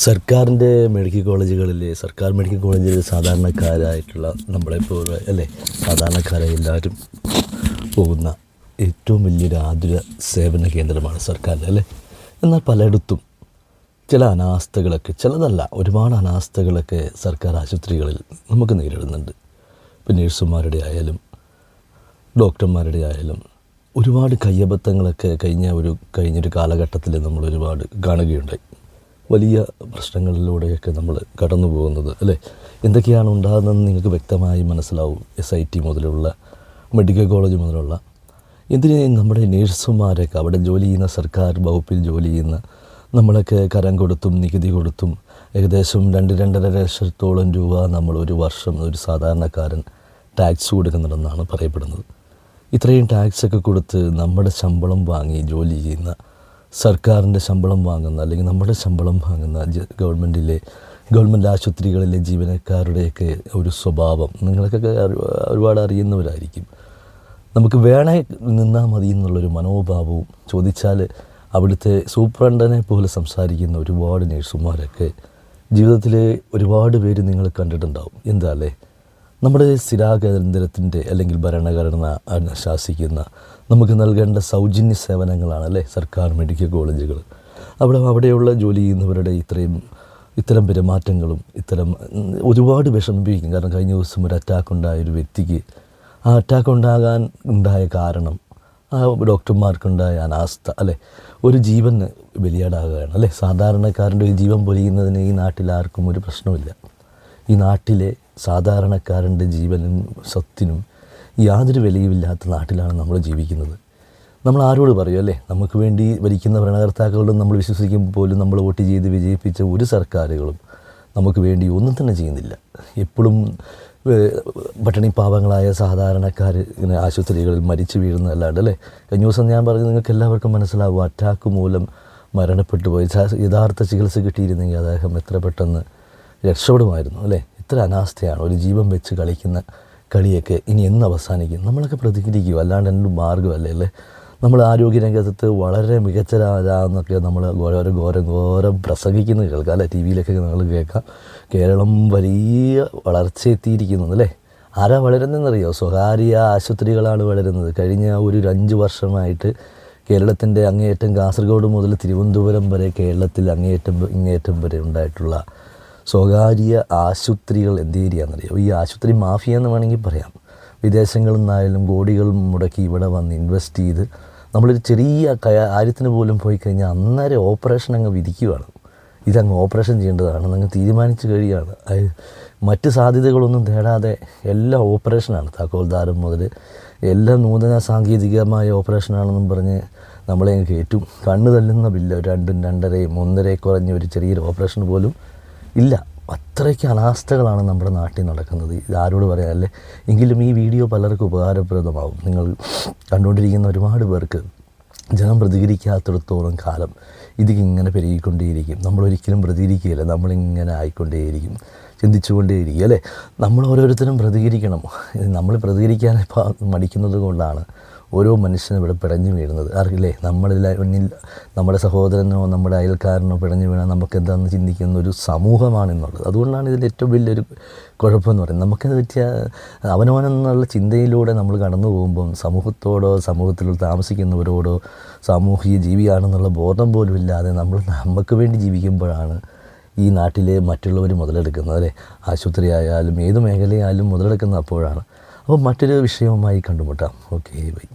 സർക്കാരിന്റെ മെഡിക്കൽ കോളേജുകളിൽ സർക്കാർ മെഡിക്കൽ കോളേജിൽ സാധാരണക്കാരായിട്ടുള്ള നമ്മളെപ്പോലെ അല്ലേ? സാധാരണക്കാരായ എല്ലാവരും പോകുന്ന ഏറ്റവും വലിയൊരു ആതുര സേവന കേന്ദ്രമാണ് സർക്കാരിന്റെ അല്ലേ? എന്നാൽ പലയിടത്തും ചില അനാസ്ഥകളൊക്കെ ചിലതല്ല ഒരുപാട് അനാസ്ഥകളൊക്കെ സർക്കാർ ആശുപത്രികളിൽ നമുക്ക് നേരിടുന്നുണ്ട്. ഇപ്പം നേഴ്സുമാരുടെ ആയാലും ഡോക്ടർമാരുടെ ആയാലും ഒരുപാട് കയ്യബദ്ധങ്ങളൊക്കെ കഴിഞ്ഞ ഒരു കഴിഞ്ഞൊരു കാലഘട്ടത്തിൽ നമ്മൾ ഒരുപാട് കാണുകയുണ്ടായി. വലിയ പ്രശ്നങ്ങളിലൂടെയൊക്കെ നമ്മൾ കടന്നു പോകുന്നത് അല്ലേ? എന്തൊക്കെയാണ് ഉണ്ടാകുന്നതെന്ന് നിങ്ങൾക്ക് വ്യക്തമായി മനസ്സിലാവും. എസ് ഐ ടി മുതലുള്ള മെഡിക്കൽ കോളേജ് മുതലുള്ള. ഇതിന് നമ്മുടെ നേഴ്സുമാരൊക്കെ അവിടെ ജോലി ചെയ്യുന്ന സർക്കാർ വകുപ്പിൽ ജോലി ചെയ്യുന്ന നമ്മളൊക്കെ കരം കൊടുത്തും നികുതി കൊടുത്തും ഏകദേശം രണ്ട് രണ്ടര ലക്ഷത്തോളം രൂപ നമ്മൾ ഒരു വർഷം ഒരു സാധാരണക്കാരൻ ടാക്സ് കൊടുക്കുന്നുണ്ടെന്നാണ് പറയപ്പെടുന്നത്. ഇത്രയും ടാക്സൊക്കെ കൊടുത്ത് നമ്മുടെ ശമ്പളം വാങ്ങി ജോലി ചെയ്യുന്ന സർക്കാരിന്റെ ശമ്പളം വാങ്ങുന്ന അല്ലെങ്കിൽ നമ്മുടെ ശമ്പളം വാങ്ങുന്ന ഗവൺമെന്റിലെ ഗവൺമെന്റ് ആശുപത്രികളിലെ ജീവനക്കാരുടെയൊക്കെ ഒരു സ്വഭാവം നിങ്ങൾക്കൊക്കെ ഒരുപാട് അറിയുന്നവരായിരിക്കും. നമുക്ക് വേണേ നിന്നാൽ മതി എന്നുള്ളൊരു മനോഭാവവും ചോദിച്ചാൽ അവിടുത്തെ സൂപ്രണ്ടനെ പോലെ സംസാരിക്കുന്ന ഒരുപാട് നേഴ്സുമാരൊക്കെ ജീവിതത്തിലെ ഒരുപാട് പേര് നിങ്ങൾ കണ്ടിട്ടുണ്ടാവും. എന്താ അല്ലേ? നമ്മുടെ സ്ഥിരാകേന്ദ്രത്തിന്റെ അല്ലെങ്കിൽ ഭരണഘടന ശാസിക്കുന്ന നമുക്ക് നൽകേണ്ട സൗജന്യ സേവനങ്ങളാണ് അല്ലേ? സർക്കാർ മെഡിക്കൽ കോളേജുകൾ. അവിടെ അവിടെയുള്ള ജോലി ചെയ്യുന്നവരുടെ ഇത്രയും ഇത്തരം പെരുമാറ്റങ്ങളും ഇത്തരം ഒരുപാട് വിഷമിപ്പിക്കും. കാരണം കഴിഞ്ഞ ദിവസം ഒരു അറ്റാക്ക് ഉണ്ടായ ഒരു വ്യക്തിക്ക് ആ അറ്റാക്ക് ഉണ്ടാകാൻ ഉണ്ടായ കാരണം ആ ഡോക്ടർമാർക്കുണ്ടായ അനാസ്ഥ അല്ലേ? ഒരു ജീവൻ ബലിയാടാകുകയാണ് അല്ലേ? സാധാരണക്കാരന്റെ ഒരു ജീവൻ പൊലിയുന്നതിന് ഈ നാട്ടിൽ ആർക്കും ഒരു പ്രശ്നമില്ല ഈ നാട്ടിലെ സാധാരണക്കാരന്റെ ജീവനും സ്വത്തിനും യാതൊരു വിലയുമില്ലാത്ത നാട്ടിലാണ് നമ്മൾ ജീവിക്കുന്നത്. നമ്മൾ ആരോട് പറയും അല്ലേ? നമുക്ക് വേണ്ടി ഭരിക്കുന്ന ഭരണകർത്താക്കളോടും നമ്മൾ വിശ്വസിക്കുമ്പോൾ പോലും നമ്മൾ വോട്ട് ചെയ്ത് വിജയിപ്പിച്ച ഒരു സർക്കാരുകളും നമുക്ക് വേണ്ടി ഒന്നും തന്നെ ചെയ്യുന്നില്ല. എപ്പോഴും പട്ടിണി പാവങ്ങളായ സാധാരണക്കാർ ഇങ്ങനെ ആശുപത്രികളിൽ മരിച്ചു വീഴുന്നതല്ലാണ്ട് അല്ലേ? കഴിഞ്ഞ ദിവസം ഞാൻ പറഞ്ഞു നിങ്ങൾക്ക് എല്ലാവർക്കും മനസ്സിലാവും അറ്റാക്ക് മൂലം മരണപ്പെട്ടു പോയി യഥാർത്ഥ ചികിത്സ കിട്ടിയിരുന്നെങ്കിൽ അദ്ദേഹം എത്ര പെട്ടെന്ന് രക്ഷപ്പെടുമായിരുന്നു അല്ലേ? ഇത്ര അനാസ്ഥയാണ് ഒരു ജീവൻ വെച്ച് കളിക്കുന്ന കളിയൊക്കെ ഇനി എന്ന് അവസാനിക്കും. നമ്മളൊക്കെ പ്രതികരിക്കും. അല്ലാണ്ട് എന്റെ മാർഗമല്ലേ അല്ലേ? നമ്മൾ ആരോഗ്യരംഗത്ത് വളരെ മികച്ചരാരാന്നൊക്കെ നമ്മൾ ഓരോ ഘോരം ഘോരം പ്രസംഗിക്കുന്നത് കേൾക്കാം അല്ലേ? ടി വിയിലൊക്കെ നിങ്ങൾ കേൾക്കാം. കേരളം വലിയ വളർച്ചയെത്തിയിരിക്കുന്നു അല്ലേ? ആരാ വളരുന്നതെന്നറിയോ? സ്വകാര്യ ആശുപത്രികളാണ് വളരുന്നത്. കഴിഞ്ഞ ഒരു അഞ്ച് വർഷമായിട്ട് കേരളത്തിന്റെ അങ്ങേയറ്റം കാസർഗോഡ് മുതൽ തിരുവനന്തപുരം വരെ കേരളത്തിൽ അങ്ങേയറ്റം ഇങ്ങേയറ്റം വരെ ഉണ്ടായിട്ടുള്ള സ്വകാര്യ ആശുപത്രികൾ എന്ത് ഏരിയാണെന്നറിയോ ഈ ആശുപത്രി മാഫിയ എന്ന് വേണമെങ്കിൽ പറയാം. വിദേശങ്ങളിൽ നിന്നായാലും കോടികൾ മുടക്കി ഇവിടെ വന്ന് ഇൻവെസ്റ്റ് ചെയ്ത് നമ്മളൊരു ചെറിയ കാര്യത്തിന് പോലും പോയി കഴിഞ്ഞാൽ അന്നേരം ഓപ്പറേഷൻ അങ്ങ് വിധിക്കുകയാണ് ഇതങ്ങ് ഓപ്പറേഷൻ ചെയ്യേണ്ടതാണ്. അങ്ങ് തീരുമാനിച്ചു കഴിയുകയാണ്. മറ്റ് സാധ്യതകളൊന്നും തേടാതെ എല്ലാം ഓപ്പറേഷനാണ് താക്കോൽദാരം മുതൽ എല്ലാ നൂതന സാങ്കേതികമായ ഓപ്പറേഷനാണെന്നും പറഞ്ഞ് നമ്മളെ കയറ്റും കണ്ണ് തല്ലുന്ന ബില്ല് രണ്ടും രണ്ടരയും ഒന്നരയും കുറഞ്ഞ ഒരു ചെറിയൊരു ഓപ്പറേഷൻ പോലും ഇല്ല. അത്രയ്ക്ക് അനാസ്ഥകളാണ് നമ്മുടെ നാട്ടിൽ നടക്കുന്നത്. ഇത് ആരോട് പറയാനല്ലേ എങ്കിലും ഈ വീഡിയോ പലർക്കും ഉപകാരപ്രദമാവും. നിങ്ങൾ കണ്ടുകൊണ്ടിരിക്കുന്ന ഒരുപാട് പേർക്ക് ജനം പ്രതികരിക്കാത്തിടത്തോളം കാലം ഇതിങ്ങനെ പെരുകിക്കൊണ്ടേയിരിക്കും. നമ്മളൊരിക്കലും പ്രതികരിക്കുകയില്ല. നമ്മളിങ്ങനെ ആയിക്കൊണ്ടേയിരിക്കും. ചിന്തിച്ചുകൊണ്ടേയിരിക്കും. അല്ലേ നമ്മൾ ഓരോരുത്തരും പ്രതികരിക്കണം. നമ്മൾ പ്രതികരിക്കാൻ മടിക്കുന്നത് കൊണ്ടാണ് ഓരോ മനുഷ്യനും ഇവിടെ പിടഞ്ഞു വീഴുന്നത്. അറിയില്ലേ? നമ്മളിൽ മുന്നിൽ നമ്മുടെ സഹോദരനോ നമ്മുടെ അയൽക്കാരനോ പിടഞ്ഞു വീണാൽ നമുക്ക് എന്താണെന്ന് ചിന്തിക്കുന്ന ഒരു സമൂഹമാണെന്നുള്ളത് അതുകൊണ്ടാണ് ഇതിന്റെ ഏറ്റവും വലിയൊരു കുഴപ്പമെന്ന് പറയുന്നത്. നമുക്കത് പറ്റിയ അവനവനെന്നുള്ള ചിന്തയിലൂടെ നമ്മൾ കടന്നു പോകുമ്പം സമൂഹത്തോടോ സമൂഹത്തിൽ താമസിക്കുന്നവരോടോ സാമൂഹിക ജീവിയാണെന്നുള്ള ബോധം പോലും ഇല്ലാതെ നമ്മൾ നമുക്ക് വേണ്ടി ജീവിക്കുമ്പോഴാണ് ഈ നാട്ടിലെ മറ്റുള്ളവർ മുതലെടുക്കുന്നത് അല്ലേ? ആശുപത്രി ആയാലും ഏത് മേഖലയായാലും മുതലെടുക്കുന്ന അപ്പോഴാണ്. അപ്പോൾ മറ്റൊരു വിഷയവുമായി കണ്ടുമുട്ടാം. Okay bye.